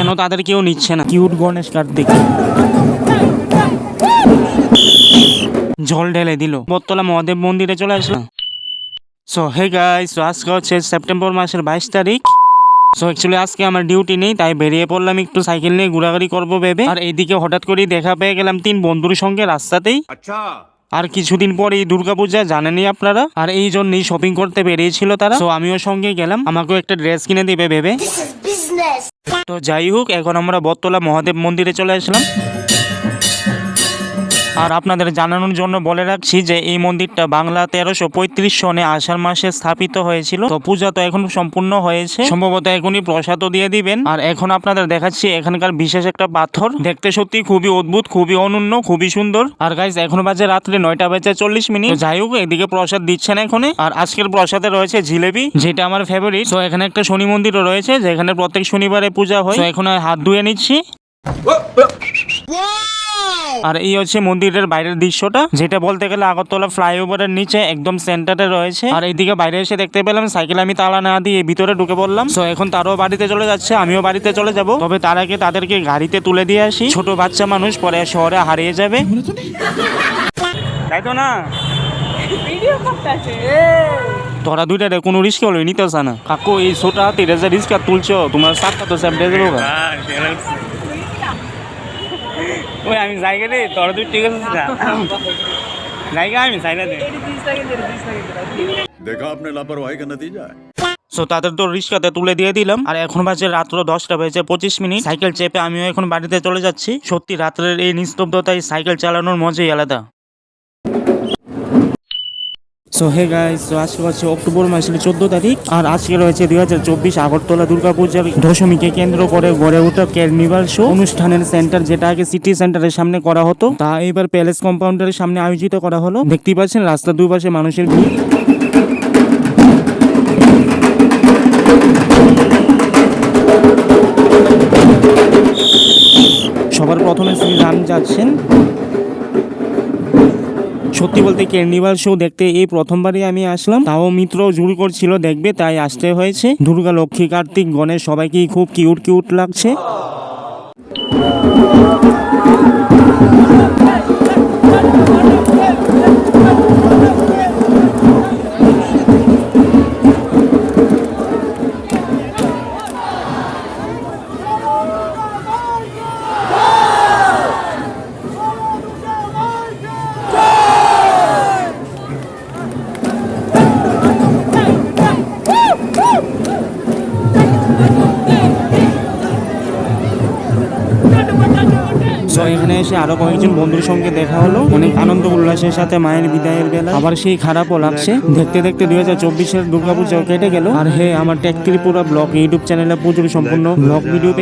কেন তাদের কেউ নিচ্ছে না? কিউট গণেশ কার্তিক জল ঢেলে দিল। বটতলা মহাদেব মন্দিরে চলে আসলো। সো হে গাইস সো আজকে হচ্ছে সেপ্টেম্বর মাসের বাইশ তারিখ। সো অ্যাকচুয়ালি আজকে আমার ডিউটি নেই তাই বেরিয়ে পড়লাম একটু সাইকেল নিয়ে ঘোরাঘুরি করব ভেবে। আর এইদিকে হঠাৎ করেই দেখা পেয়ে গেলাম তিন বন্ধুর সঙ্গে রাস্তাতেই। আচ্ছা। আর কিছুদিন পরে এই দুর্গাপূজা জানেনই আপনারা? আর এই জন্যই শপিং করতে বেরিয়েছিল তারা। তো আমিও সঙ্গে গেলাম আমাকেও একটা ড্রেস কিনে দেবে ভেবে। তো যাই হোক এখন আমরা বটতলা মহাদেব মন্দিরে চলে আসলাম। আর আপনাদের জানানোর জন্য বলে রাখছি যে এই মন্দিরটা বাংলা তেরোশো পঁয়ত্রিশ সনে আষাঢ় মাসে স্থাপিত হয়েছিল। তো পূজা তো এখন সম্পূর্ণ হয়েছে। সম্ভবত এখনই প্রসাদও দিয়ে দিবেন। আর এখন আপনাদের দেখাচ্ছি এখানকার বিশেষ একটা পাথর। দেখতে সত্যি খুবই অদ্ভুত, খুবই অনন্য, খুবই সুন্দর। আর গাইজ এখন বাজে রাত্রে নয়টা বেজে চল্লিশ মিনিট। যাই হোক, এদিকে প্রসাদ দিচ্ছেন এখানে আর আজকের প্রসাদে রয়েছে জিলেবি যেটা আমার ফেভারিট তো এখানে একটা শনি মন্দিরও রয়েছে, যেখানে প্রত্যেক শনিবারে পূজা হয়। তো এখন হাত ধুয়ে নিচ্ছি। আর এই হচ্ছে মন্দিরের বাইরের দৃশ্যটা যেটা বলতে গেলে আগরতলা ফ্লাইওভারের নিচে একদম সেন্টারে রয়েছে। আর এইদিকে বাইরে এসে দেখতে পেলাম সাইকেল আমি তালা না দিয়ে ভিতরে ঢুকে পড়লাম। তো এখন তারও বাড়িতে চলে যাচ্ছে আমিও বাড়িতে চলে যাব। তবে তার আগে তাদেরকে গাড়িতে তুলে দিয়ে আসি। ছোট বাচ্চা মানুষ পরে শহরে হারিয়ে যাবে। তাই তো না? তোরা দুইটা রে কোনো রিস্ক হলো নিতে না। কাকু এই ছোটা তিরে যে রিস্ক তুলছো তোমার সাতটা তো স্যাপ দিয়ে দেবো। ওই আমি জায়গা রে তুই ঠিক আছিস না? জায়গা আমি জায়গা দে দেখো আপনার লাপরওয়াহি কা যায় সো তাদের তো রিক্সাতে তুলে দিয়ে দিলাম। আর এখন বাজে রাত্র দশটা বেজে পঁচিশ মিনিট। সাইকেল চেপে আমিও এখন বাড়িতে চলে যাচ্ছি। সত্যি রাত্রের এই নিস্তব্ধতায় সাইকেল চালানোর মজাই আলাদা। সো হে গাইস তো আজকে হচ্ছে অক্টোবর মাসের চোদ্দ তারিখ, আর আজকে রয়েছে দুই হাজার চব্বিশ আগরতলা দুর্গাপূজার দশমীকে কেন্দ্র করে গড়ে ওঠা ক্যারনিভাল শো অনুষ্ঠানের সেন্টার যেটা আগে সিটি সেন্টারের সামনে করা হতো, তা এবার প্যালেস কম্পাউন্ডারের সামনে আয়োজিত করা হলো। দেখতেই পাচ্ছেন, রাস্তার দুই পাশে মানুষের ভিড়। সবার প্রথমে শ্রী রাম যাচ্ছেন। সত্যি বলতে ক্যান্ডিভাল শো দেখতে এই প্রথমবারই আমি আসলাম। তাও মিত্র জুড়ি করছিল দেখবে, তাই আসতে হয়েছে। দুর্গা, লক্ষ্মী, কার্তিক, গণেশ সবাইকেই খুব কিউট কিউট লাগছে। সো এখানে এসে আরও কয়েকজন বন্ধুর সঙ্গে দেখা হলো। অনেক আনন্দ উল্লাসের সাথে মায়ের বিদায়ের বেলা। আবার সেই খারাপও লাগছে। দেখতে দেখতে দুই হাজার চব্বিশের দুর্গাপুজো কেটে গেল। আর হে, আমার টেক ত্রিপুরা ব্লগ ইউটিউব চ্যানেলে পুজোর সম্পূর্ণ ব্লগ ভিডিও